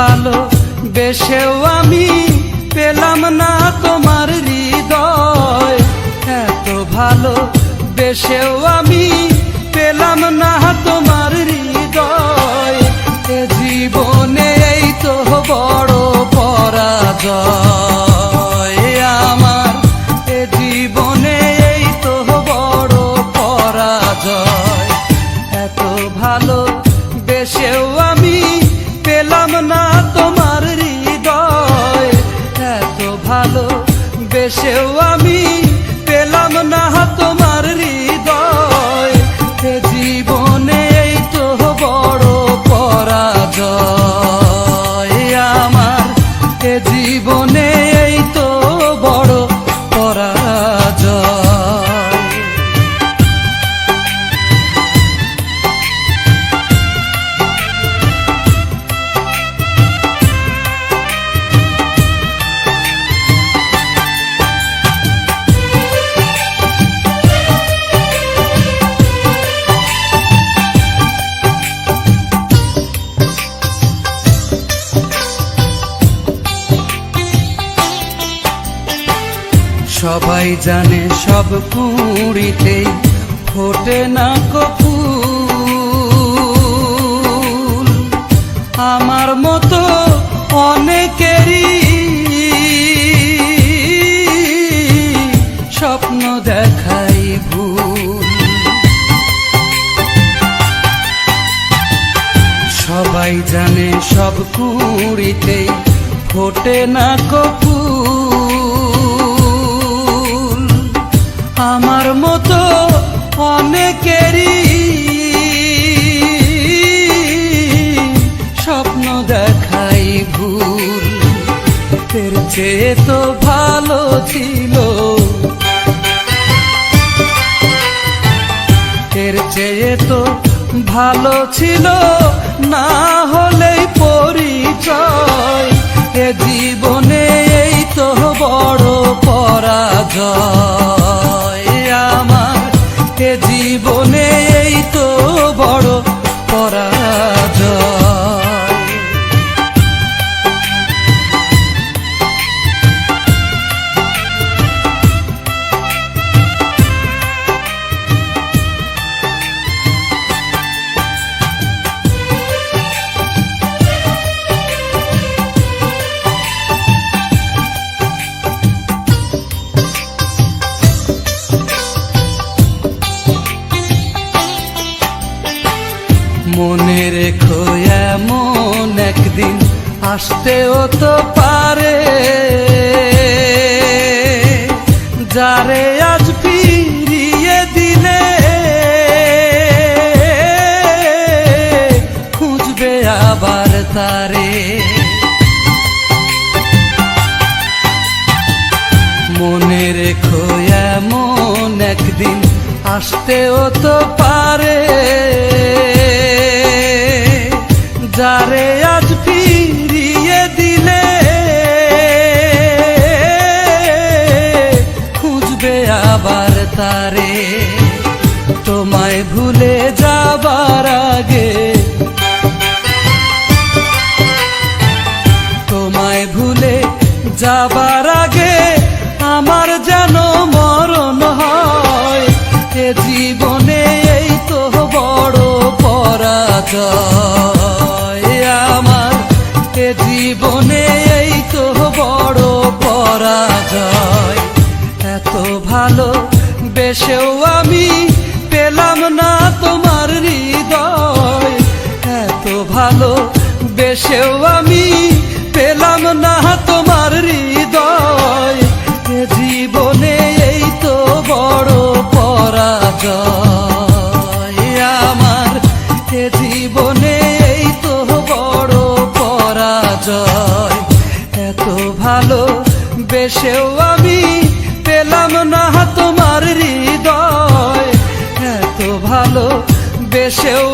ভালো, বেশেও আমি পেলাম না তোমার হৃদয়। এত ভালো, বেশেও আমি পেলাম না তোমার হৃদয়। এ জীবনে এই তো বড় পরাজয়। সবাই জানে সব কুড়িতে ফোটে না কপুল আমার মতো অনেকেরই স্বপ্ন দেখাই ভুল। সবাই জানে সব কুড়িতে ফোটে না কপুল আমার মতো অনেকেরই স্বপ্ন দেখাই ভুল। এর চেয়ে তো ভালো ছিল। এর চেয়ে তো ভালো ছিল না হলেই পরিচয়। এ জীবনে এই তো বড় পরাজয়। আসতেও তো পারে। যারে আজ ফিরিয়ে দিলে, খুঁজবে আবার তারে। মনে রেখো এমন একদিন, আসতেও তো পারে। আবার তারে। তোমায় ভুলে যাবার আগে তোমায় ভুলে যাবার আগে বেশেও আমি পেলাম না তোমার হৃদয়। এত ভালো বেশেও আমি পেলাম না তোমার হৃদয়। জীবনে এই তো বড় পরাজয়। আমার এ জীবনে এই তো বড় পরাজয়। এত ভালো বেশেও আমি পেলাম না তোমার হৃদয়। এত ভালো বেশেও